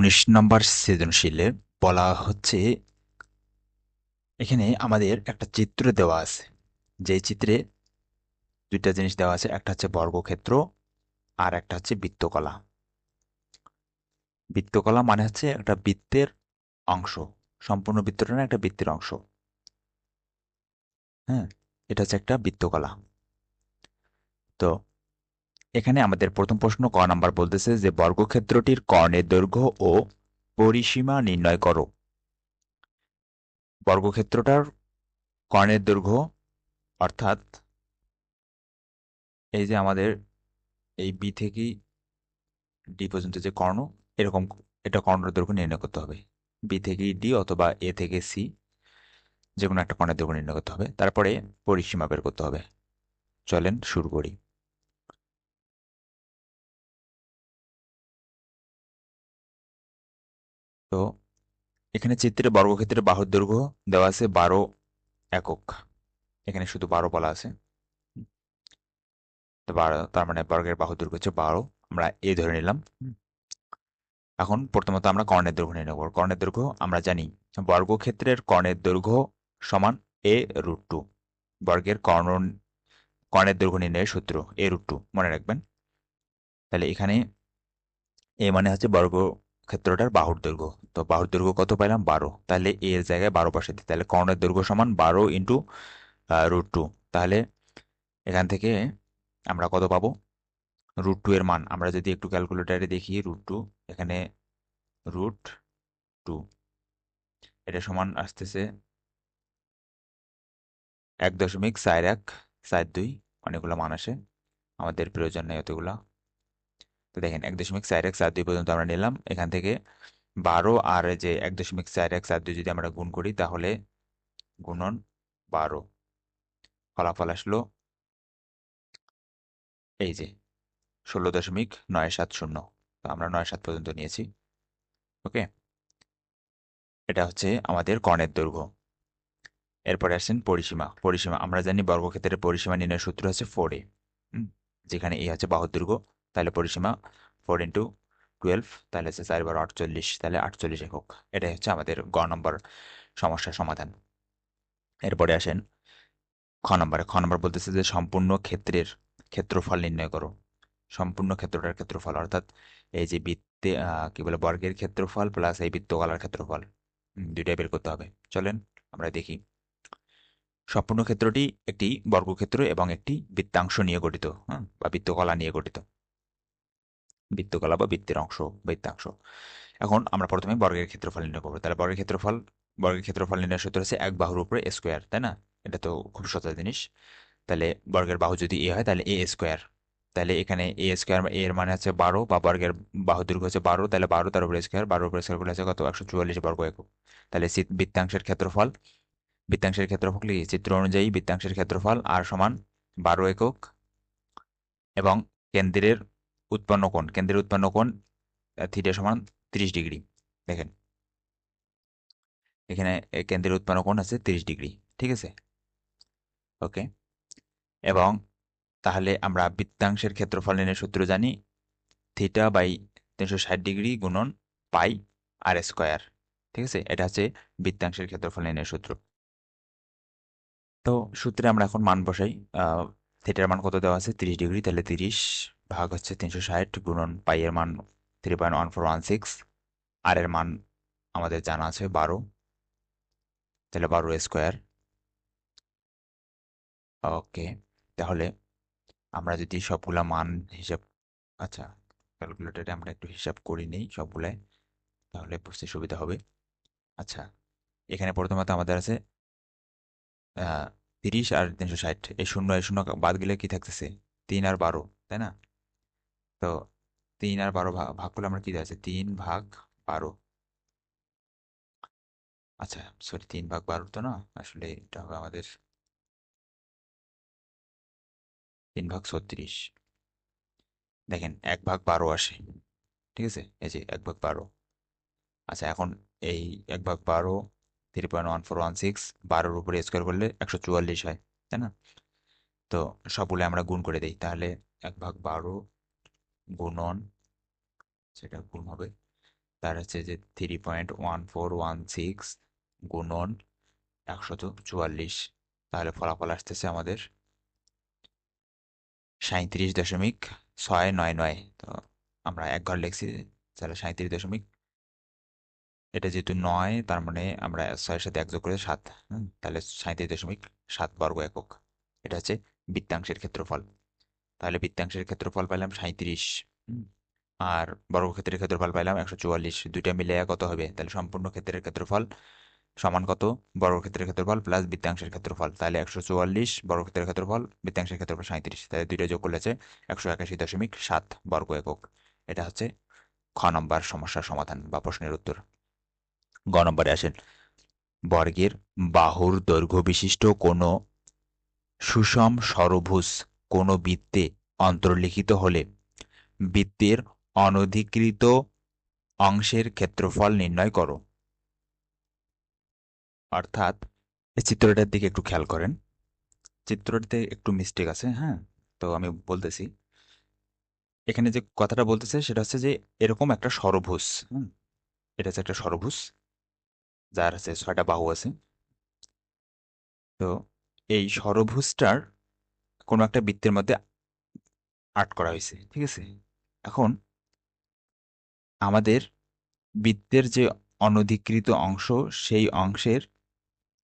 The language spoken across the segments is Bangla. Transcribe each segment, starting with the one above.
উনিশ নম্বর সৃজনশীলে বলা হচ্ছে, এখানে আমাদের একটা চিত্র দেওয়া আছে। যে চিত্রে দুইটা জিনিস দেওয়া আছে, একটা হচ্ছে বর্গক্ষেত্র আর একটা হচ্ছে বৃত্তকলা। বৃত্তকলা মানে হচ্ছে একটা বৃত্তের অংশ, সম্পূর্ণ বৃত্তটা না, একটা বৃত্তের অংশ। হ্যাঁ এটা হচ্ছে একটা বৃত্তকলা। তো এখানে আমাদের প্রথম প্রশ্ন ক নাম্বার বলতেছে যে, বর্গক্ষেত্রটির কর্ণের দৈর্ঘ্য ও পরিসীমা নির্ণয় করো। বর্গক্ষেত্রটার কর্ণের দৈর্ঘ্য, অর্থাৎ এই যে আমাদের এই বি থেকে ডি পর্যন্ত যে কর্ণ, এরকম এটা কর্ণের দৈর্ঘ্য নির্ণয় করতে হবে। বি থেকে ডি অথবা এ থেকে সি যে কোনো একটা কর্ণের দৈর্ঘ্য নির্ণয় করতে হবে। তারপরে পরিসীমা বের করতে হবে। চলেন শুরু করি। তো এখানে চিত্রে বর্গক্ষেত্রের বাহুর দৈর্ঘ্য দেওয়া আছে বারো একক। এখানে শুধু বারো বলা আছে। বারো, তার মানে বর্গের বাহুর দৈর্ঘ্য হচ্ছে বারো। আমরা এ ধরে নিলাম। এখন প্রথমত আমরা কর্ণের দৈর্ঘ্য নির্ণয় করব কর্ণের দৈর্ঘ্য আমরা জানি বর্গক্ষেত্রের কর্ণের দৈর্ঘ্য সমান এ রুট টু। বর্গের কর্ণ, কর্ণের দৈর্ঘ্য নির্ণয়ের সূত্র এ রুট টু। মনে রাখবেন। তাহলে এখানে এ মানে হচ্ছে বর্গ ক্ষেত্রটার বাহুর দৈর্ঘ্য। তো বাহুর দৈর্ঘ্য কত পাইলাম? বারো। তাহলে এর জায়গায় বারো পাশে দিই। তাহলে কর্ণের দৈর্ঘ্য সমান বারো ইন্টু রুট টু। তাহলে এখান থেকে আমরা কত পাবো? রুট টু এর মান। আমরা যদি একটু ক্যালকুলেটারে দেখি, রুট টু, এখানে রুট টু। এটা সমান আসতেছে এক দশমিক চার এক, চার দুই। অনেকগুলো মান আসে। আমাদের প্রয়োজন নেই অতগুলো। তো দেখেন, এক দশমিক চার এক চার দুই পর্যন্ত আমরা নিলাম। এখান থেকে বারো আর যে এক দশমিক চার এক চার দুই যদি আমরা গুণ করি, তাহলে গুণন বারো। ফলাফল আসলো এই যে ষোলো দশমিক নয় সাত শূন্য। তো আমরা নয় সাত পর্যন্ত নিয়েছি। ওকে? এটা হচ্ছে আমাদের কর্ণের দৈর্ঘ্য। এরপরে আসছেন পরিসীমা। পরিসীমা, আমরা জানি বর্গক্ষেত্রের পরিসীমা নির্ণয়ের সূত্র হচ্ছে ফোর এ যেখানে এই হচ্ছে বাহুর দৈর্ঘ্য। তাহলে পরিসীমা ফোর ইন্টু টুয়েলভ তাহলে হচ্ছে চার আটচল্লিশ, তাহলে আটচল্লিশ একক। এটাই হচ্ছে আমাদের গ নম্বর সমস্যার সমাধান। এরপরে আসেন খ নম্বরে। খ নম্বর বলতেছে যে সম্পূর্ণ ক্ষেত্রের ক্ষেত্রফল নির্ণয় করো। সম্পূর্ণ ক্ষেত্রটার ক্ষেত্রফল, অর্থাৎ এই যে বৃত্তে কি বলে, বর্গের ক্ষেত্রফল প্লাস এই বৃত্তকলার ক্ষেত্রফল দুইটাই বের করতে হবে। চলেন আমরা দেখি। সম্পূর্ণ ক্ষেত্রটি একটি বর্গক্ষেত্র এবং একটি বৃত্তাংশ নিয়ে গঠিত হ্যাঁ বা বৃত্তকলা নিয়ে গঠিত। বৃত্তকলা বা বৃত্তের অংশ, বৃত্তাংশ। এখন আমরা প্রথমে বর্গের ক্ষেত্রফল নির্ণয় করব। তাহলে বর্গের ক্ষেত্রফল বর্গের ক্ষেত্রফল নির্ণয় সূত্র হচ্ছে এক বাহুর উপরে স্কোয়ার তাই না? এটা তো খুব সচল জিনিস। তাহলে বর্গের বাহু যদি এ হয়, তাহলে এ স্কোয়ার তাহলে এখানে এ স্কোয়ার এ এর মানে হচ্ছে বারো বা বর্গের বাহু দীর্ঘ হচ্ছে বারো, তাহলে বারো তার উপরে স্কোয়ার বারো উপরে স্কোয়ার করলে হচ্ছে কত? একশো চুয়াল্লিশ বর্গ একক। তাহলে বৃত্তাংশের ক্ষেত্রফল বৃত্তাংশের ক্ষেত্রফল চিত্র অনুযায়ী বৃত্তাংশের ক্ষেত্রফল আর সমান বারো একক এবং কেন্দ্রের উৎপন্ন কোণ, কেন্দ্রের উৎপন্ন কোণ থিটা সমান তিরিশ ডিগ্রি। দেখেন। এখানে কেন্দ্রের উৎপন্ন কোণ আছে তিরিশ ডিগ্রি। ঠিক আছে? ওকে? এবং তাহলে আমরা বৃত্তাংশের ক্ষেত্রফল নির্ণয়ের সূত্র জানি থিটা বাই তিনশো ষাট ডিগ্রি গুণন পাই আর স্কোয়ার ঠিক আছে? এটা হচ্ছে বৃত্তাংশের ক্ষেত্রফল নির্ণয়ের সূত্র। তো সূত্রে আমরা এখন মান বসাই থিটার মান কত দেওয়া আছে? তিরিশ ডিগ্রি। তাহলে তিরিশ ভাগ হচ্ছে তিনশো ষাট গুণন পাই এর মান three point one four one six আর এর মান আমাদের জানা আছে বারো। তাহলে বারো স্কোয়ার। ওকে, তাহলে আমরা যদি সবগুলা মান হিসাব আচ্ছা ক্যালকুলেটারে আমরা একটু হিসাব করি নেই সবগুলাই তাহলে বুঝতে সুবিধা হবে। আচ্ছা এখানে প্রথমত আমাদের আছে তিরিশ আর তিনশো ষাট, এই শূন্য এই শূন্য বাদ গেলে কি থাকতেছে? তিন আর বারো, তাই না? তো তিন আর বারো ভাগ ভাগ করলে আমরা কি দেওয়া আছে? তিন ভাগ বারো। আচ্ছা সরি তিন ভাগ বারো তো না, আসলে এটা হবে আমাদের তিন ভাগ ছত্রিশ। দেখেন, এক ভাগ বারো আসে, ঠিক আছে? এই যে এক ভাগ বারো। আচ্ছা এখন এই এক ভাগ বারো three point one four one six বারোর উপরে স্কোয়ার করলে একশো চুয়াল্লিশ হয়, তাই না? তো সবগুলো আমরা গুণ করে দিই, তাহলে এক ভাগ বারো গুণন, সেটা গুণ হবে। তার হচ্ছে যে three point one four one six গুণন একশত চুয়াল্লিশ। তাহলে ফলাফল আসতেছে আমাদের সাঁত্রিশ দশমিক ছয় নয় নয়। তো আমরা এক ঘর লিখছি, তাহলে সাঁত্রিশ দশমিক, এটা যেহেতু নয়, তার মানে আমরা ছয়ের সাথে এক যোগ করে সাত তাহলে সাঁত্রিশ দশমিক সাত বর্গ একক। এটা হচ্ছে বৃত্তাংশের ক্ষেত্রফল। তাহলে বৃত্তাংশের ক্ষেত্রফল পেলাম সাঁত্রিশ আর বর্গক্ষেত্রের ক্ষেত্রফল পাইলাম একশো চুয়াল্লিশ। দুইটা মিলে কত হবে? তাহলে সম্পূর্ণ ক্ষেত্রের ক্ষেত্রফল সমান কত? বর্গক্ষেত্রের ক্ষেত্রফল প্লাস বৃত্তাংশের ক্ষেত্রফল। তাহলে একশো চুয়াল্লিশ, বর্গক্ষেত্রের ক্ষেত্রফল, বৃত্তাংশের ক্ষেত্রফল সাঁত্রিশ তাহলে দুইটা যোগ করলে আছে একশো একাশি দশমিক সাত বর্গ একক। এটা হচ্ছে খ নম্বর সমস্যার সমাধান বা প্রশ্নের উত্তর। গ নম্বরে আসেন। বর্গের বাহুর দৈর্ঘ্য বিশিষ্ট কোনো সুষম ষড়ভুজ কোনো বৃত্তে অন্তর্লিখিত হলে বৃত্তের অনধিকৃত অংশের ক্ষেত্রফল নির্ণয় করো। অর্থাৎ এই চিত্রটার দিকে একটু খেয়াল করেন। চিত্রটিতে একটু মিস্টেক আছে হ্যাঁ? তো আমি বলতেছি, এখানে যে কথাটা বলতেছে সেটা হচ্ছে যে এরকম একটা ষড়ভুজ হুম? এটা হচ্ছে একটা ষড়ভুজ যার আছে ছয়টা বাহু আছে। তো এই ষড়ভুজটার কোনো একটা বৃত্তের মধ্যে আর্ট করা হয়েছে, ঠিক আছে? এখন আমাদের বৃত্তের যে অনধিকৃত অংশ, সেই অংশের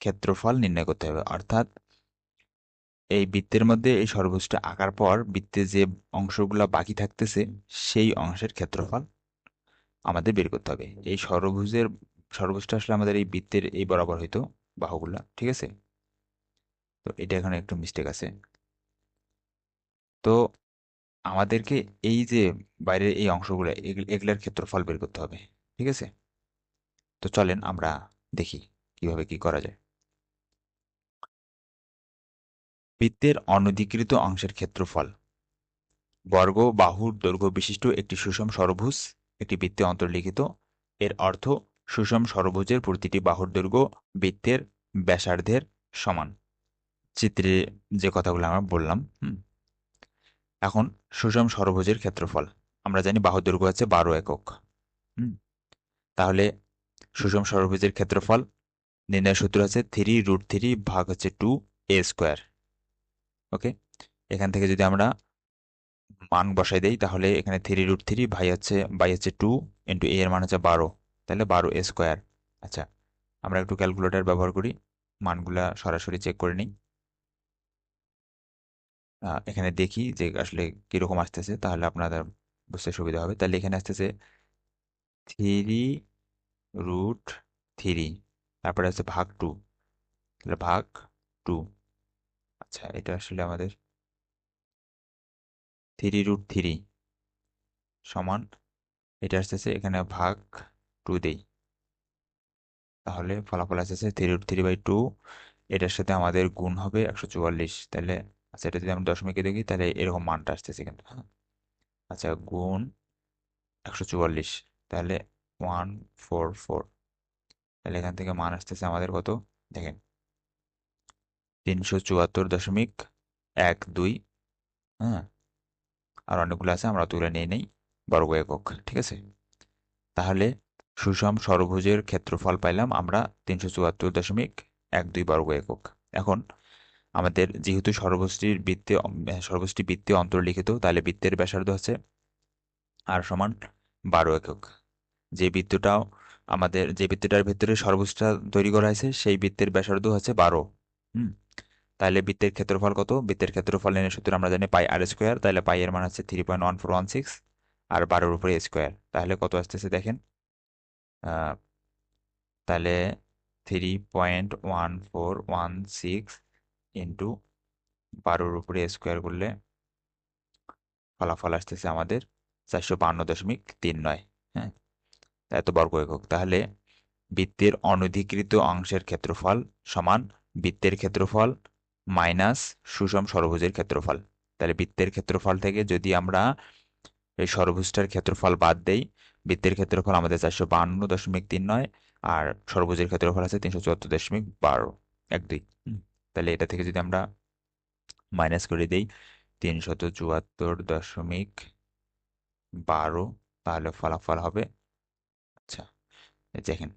ক্ষেত্রফল নির্ণয় করতে হবে। অর্থাৎ এই বৃত্তের মধ্যে এই ষড়ভুজটা আঁকার পর বৃত্তের যে অংশগুলো বাকি থাকতেছে, সেই অংশের ক্ষেত্রফল আমাদের বের করতে হবে। এই ষড়ভুজের ষড়ভুজটা আসলে আমাদের এই বৃত্তের এই বরাবর হইতো বাহুগুলা, ঠিক আছে? তো এটা এখানে একটু মিস্টেক আছে। তো আমাদেরকে এই যে বাইরের এই অংশগুলো এগুলার ক্ষেত্রফল বের করতে হবে, ঠিক আছে? তো চলেন আমরা দেখি কীভাবে কি করা যায়। বৃত্তের অনধিকৃত অংশের ক্ষেত্রফল। বর্গ, বাহুর দৈর্ঘ্য বিশিষ্ট একটি সুষম ষড়ভুজ একটি বৃত্তে অন্তর্লিখিত। এর অর্থ সুষম ষড়ভুজের প্রতিটি বাহুর দৈর্ঘ্য বৃত্তের ব্যাসার্ধের সমান। চিত্রে যে কথাগুলো আমরা বললাম, হুম? এখন সুষম ষড়ভুজের ক্ষেত্রফল। আমরা জানি বাহুর দৈর্ঘ্য আছে বারো একক। হুম? তাহলে সুষম ষড়ভুজের ক্ষেত্রফল, নির্ণয় সূত্র আছে থ্রি রুট থ্রি ভাগ হচ্ছে টু এ স্কোয়ার ওকে এখান থেকে যদি আমরা মান বসাই দেই, তাহলে এখানে থ্রি রুট থ্রি ভাই হচ্ছে, বাই হচ্ছে টু ইন্টু এ এর মান হচ্ছে বারো। তাহলে বারো এ স্কোয়ার আচ্ছা আমরা একটু ক্যালকুলেটার ব্যবহার করি। মানগুলা সরাসরি চেক করে নিই। এখানে দেখি যে আসলে কীরকম আসতেছে, তাহলে আপনাদের বুঝতে সুবিধা হবে। তাহলে এখানে আসতেছে থ্রি রুট থ্রি, তারপরে আছে ভাগ টু। তাহলে ভাগ টু। আচ্ছা এটা আসলে আমাদের থ্রি রুট থ্রি সমান, এটা আসতেছে এখানে ভাগ টু দেই। তাহলে ফলাফল আসতেছে three root three by two, এটার সাথে আমাদের গুণ হবে একশো চুয়াল্লিশ। তাহলে আচ্ছা এটা যদি আমরা দশমিকে দেখি, তাহলে এরকম মানটা আসতেছে কিন্তু হ্যাঁ? আচ্ছা গুণ একশো চুয়াল্লিশ, তাহলে ওয়ান ফোর ফোর, তাহলে এখান থেকে মান আসতেছে আমাদের কত? দেখেন, তিনশো চুয়াত্তর দশমিক এক দুই হ্যাঁ? আর অনেকগুলো আছে, আমরা তুলে নিয়ে নেই, বর্গ একক, ঠিক আছে? তাহলে সুষম ষড়ভুজের ক্ষেত্রফল পাইলাম আমরা তিনশো চুয়াত্তর দশমিক এক দুই বর্গ একক। এখন আমাদের যেহেতু সর্বষ্টির বৃত্তে সর্বষ্টি বৃত্তে অন্তর্লিখিত, তাহলে বৃত্তের ব্যাসার্ধ হচ্ছে আর সমান বারো একক। যে বৃত্তটাও আমাদের, যে বৃত্তটার ভিতরে সর্বোচ্চটা তৈরি করা হয়েছে, সেই বৃত্তের ব্যাসার্ধ হচ্ছে বারো। হুম? তাহলে বৃত্তের ক্ষেত্রফল কত? বৃত্তের ক্ষেত্রফল এনে সূত্র আমরা জানি পাই আর স্কোয়ার, তাহলে পাই এর মান হচ্ছে three point one four one six আর বারোর উপরে স্কোয়ার। তাহলে কত আসতেছে দেখেন? তাহলে three point one four one six into বারোর উপরে স্কোয়ার করলে ফলাফল আসতেছে আমাদের চারশো বান্ন দশমিক তিন নয় হ্যাঁ? এত বর্গ একক। তাহলে বৃত্তের অনধিকৃত অংশের ক্ষেত্রফল সমান বৃত্তের ক্ষেত্রফল মাইনাস সুষম ষড়ভুজের ক্ষেত্রফল। তাহলে বৃত্তের ক্ষেত্রফল থেকে যদি আমরা এই ষড়ভুজটার ক্ষেত্রফল বাদ দেই, বৃত্তের ক্ষেত্রফল আমাদের চারশো বান্ন দশমিক তিন নয় আর ষড়ভুজের ক্ষেত্রফল আছে তিনশো চুয়াত্তর দশমিক বারো। এক দুই তাহলে এটা থেকে যদি আমরা মাইনাস করে দিই, তিনশত চুয়াত্তর দশমিক বারো, তাহলে ফলাফল হবে আচ্ছা দেখেন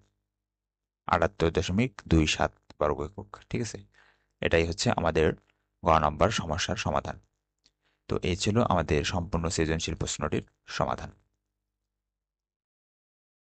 আটাত্তর দশমিক দুই সাত বর্গ একক, ঠিক আছে? এটাই হচ্ছে আমাদের গ নম্বর সমস্যার সমাধান। তো এই ছিল আমাদের সম্পূর্ণ সৃজনশীল প্রশ্নটির সমাধান।